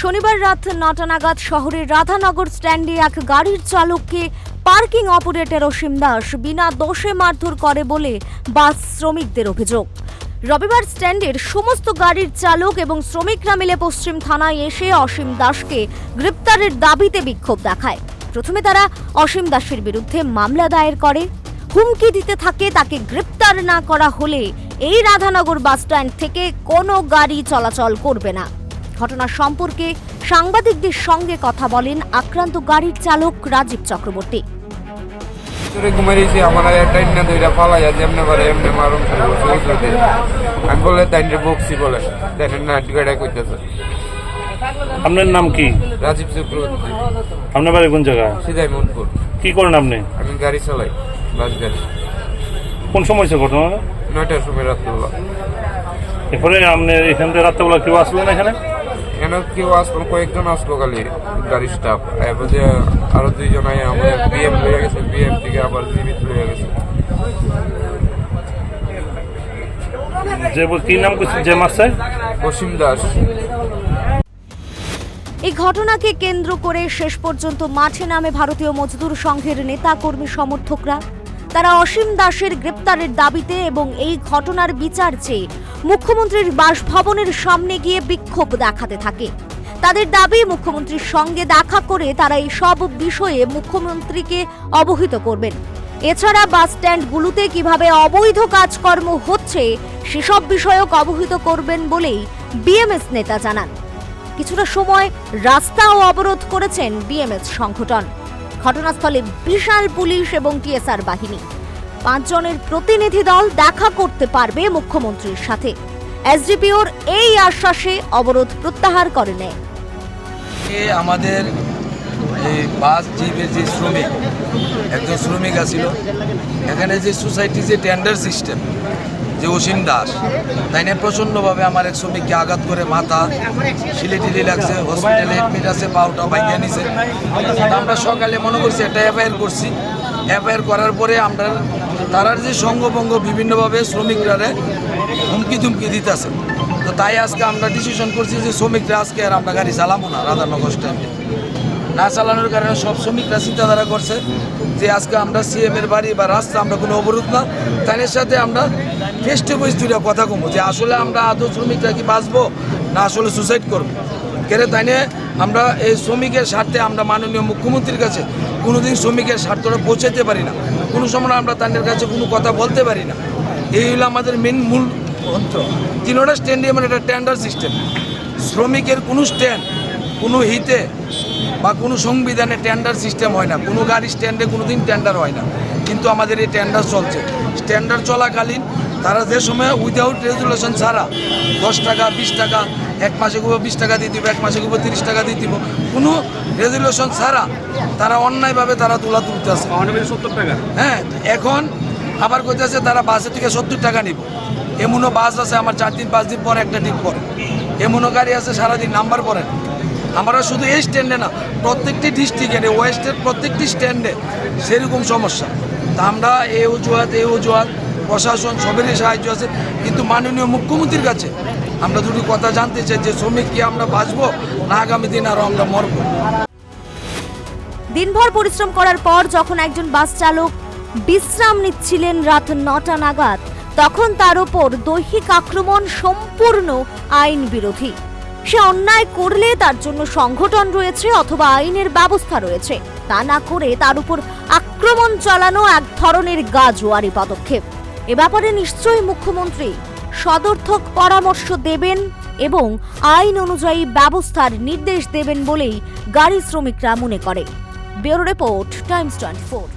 শনিবার রাত নটা নাগাদ শহরের রাধানগর স্ট্যান্ডে এক গাড়ির চালককে পার্কিং অপারেটর অসীম দাস বিনা দোষে মারধর করে বলে বাস শ্রমিকদের অভিযোগ। রবিবার স্ট্যান্ডের সমস্ত গাড়ির চালক এবং শ্রমিকরা মিলে পশ্চিম থানায় এসে অসীম দাসকে গ্রেপ্তারের দাবিতে বিক্ষোভ দেখায়। প্রথমে তারা অসীম দাসের বিরুদ্ধে মামলা দায়ের করে। হুমকি দিতে থাকে তাকে গ্রেপ্তার না করা হলে এই রাধানগর বাসস্ট্যান্ড থেকে কোনো গাড়ি চলাচল করবে না। ঘটনা সম্পর্কে সাংবাদিকদের সঙ্গে কথা বলেন আক্রান্ত গাড়ির চালক রাজীব চক্রবর্তী। ঘুমাইছি আমার টাইম না দুইটা ফালা যেমনে পারে এমনি মারুম আমি বলে তাইনরে বকছি বলে। তাইনের না কইতেছে। আপনার নাম কি? রাজীব চক্রবর্তী। আপনার বাড়ি কোন জায়গা সিধাই মনপুর কি করেন আপনি? আমি গাড়ি চালাই বাস গাড়ি। কোন সময় সে ঘটনা নয়টার সময় রাত্রবেলা। এরপরে আপনি এখান থেকে রাত্রেবেলা কেউ আসলো না এখানে? কেন কেউ আসলো কয়েকজন আসলো খালি গাড়ি স্টাফ এরপর যে আরও দুইজন আয় আমাদের বিএম লয়ে গেছে বিএম থেকে আবার জিবিত লয়ে গেছে। যে বল- কি নাম করছে যে মাসে অসীম দাস। এই ঘটনাকে কেন্দ্র করে শেষ পর্যন্ত মাঠে নামে ভারতীয় মজদুর সংঘের নেতা কর্মী সমর্থকরা। তারা অসীম দাসের গ্রেপ্তারের দাবিতে এবং এই ঘটনার বিচার চেয়ে মুখ্যমন্ত্রীর বাসভবনের সামনে গিয়ে বিক্ষোভ দেখাতে থাকে। তাদের দাবি, মুখ্যমন্ত্রীর সঙ্গে দেখা করে তারা এই সব বিষয়ে মুখ্যমন্ত্রীকে অবহিত করবেন। এছাড়া বাস স্ট্যান্ডগুলোতে কীভাবে অবৈধ কাজকর্ম হচ্ছে, সেসব বিষয়ক অবহিত করবেন বলেই বিএমএস নেতা জানান। কিছুটা সময় রাস্তাও অবরোধ করেছেন বিএমএস সংগঠন। ঘটনাস্থলে বিশাল পুলিশ এবং টিএসআর বাহিনী। পাঁচজনের প্রতিনিধি দল দেখা করতে পারবে মুখ্যমন্ত্রীর সাথে। এসডিপিওর এই আশ্বাসে অবরোধ প্রত্যাহার করে নেয়। আমাদের এই বাস জিপের যে শ্রমিক, একজন শ্রমিক আছিল, এখানে যে সোসাইটি যে টেন্ডার সিস্টেম, যে অসীম দাস, তাই নিয়ে প্রচণ্ডভাবে আমার এক শ্রমিককে আঘাত করে মাথা শিলে টিলে লাগছে হসপিটালে এডমিট আছে, পাউটা বাইকে নিছে। আমরা সকালে মনে করছি একটা এফআইআর করছি। এফআইআর করার পরে আমরা তারার যে সঙ্গভঙ্গ বিভিন্নভাবে শ্রমিকরা হুমকি ধুমকি দিতেছে। তো তাই আজকে আমরা ডিসিশন করছি যে শ্রমিকরা আজকে আর আমরা গাড়ি চালাবো না রাধানগর স্ট্যান্ডে না চালানোর কারণে সব শ্রমিকরা চিন্তাধারা করছে যে আজকে আমরা সিএম এর বাড়ি বা রাস্তা আমরা কোনো অবরোধ না। তাদের সাথে আমরা ফেস টু ফেস দুইটা কথা কমবো যে আসলে আমরা আদৌ শ্রমিকরা কি বাঁচবো না আসলে সুসাইড করব? কেরে তাই আমরা এই শ্রমিকের স্বার্থে আমরা মাননীয় মুখ্যমন্ত্রীর কাছে কোনোদিন শ্রমিকের স্বার্থটা পৌঁছাতে পারি না। কোনো সময় আমরা তাদের কাছে কোনো কথা বলতে পারি না। এই হলো আমাদের মেন মূল মন্ত্র। তিনোটা স্ট্যান্ডে মানে একটা টেন্ডার সিস্টেম শ্রমিকের কোনো স্ট্যান্ড কোনো হিতে বা কোনো সংবিধানে টেন্ডার সিস্টেম হয় না। কোনো গাড়ি স্ট্যান্ডে কোনো দিন টেন্ডার হয় না। কিন্তু আমাদের এই টেন্ডার চলছে। টেন্ডার চলাকালীন তারা যে সময় উইদাউট রেজুলেশন ছাড়া দশ টাকা বিশ টাকা এক মাসে গুলো বিশ টাকা দিয়ে দিব এক মাসে গুলো তিরিশ টাকা দিয়ে দিব কোনো রেজুলেশন ছাড়া তারা অন্যায়ভাবে তারা তুলা তুলতেছে হ্যাঁ এখন আবার কইতেছে তারা বাসে থেকে সত্তর টাকা নিব। এমনও বাস আছে আমার চার দিন পাঁচ দিন পরে একটা ডিপ পরে। এমনও গাড়ি আছে সারাদিন নাম্বার পরে আমরা শুধু এই স্ট্যান্ডে না প্রত্যেকটি ডিস্ট্রিক্টে ওয়েস্টের প্রত্যেকটি স্ট্যান্ডে সেরকম সমস্যা। তা আমরা এই অজুহাত এই অজুহাত প্রশাসন সবেরই সাহায্য আছে, কিন্তু মাননীয় মুখ্যমন্ত্রীর কাছে আমরা দুটি কথা জানতে চাই যে শ্রমিক কি আমরা বাঁচবো না আগামী দিন আরও আমরা মরবো? দিনভর পরিশ্রম করার পর যখন একজন বাস চালক বিশ্রাম নিচ্ছিলেন রাত নটা নাগাদ, তখন তার ওপর দৈহিক আক্রমণ সম্পূর্ণ আইন বিরোধী। সে অন্যায় করলে তার জন্য সংগঠন রয়েছে অথবা আইনের ব্যবস্থা রয়েছে। তা না করে তার উপর আক্রমণ চালানো এক ধরনের গাজোয়ারি পদক্ষেপ। এ ব্যাপারে নিশ্চয়ই মুখ্যমন্ত্রী সদর্থক পরামর্শ দেবেন এবং আইন অনুযায়ী ব্যবস্থার নির্দেশ দেবেন বলেই গাড়ি শ্রমিকরা মনে করে। Bureau report, Times twenty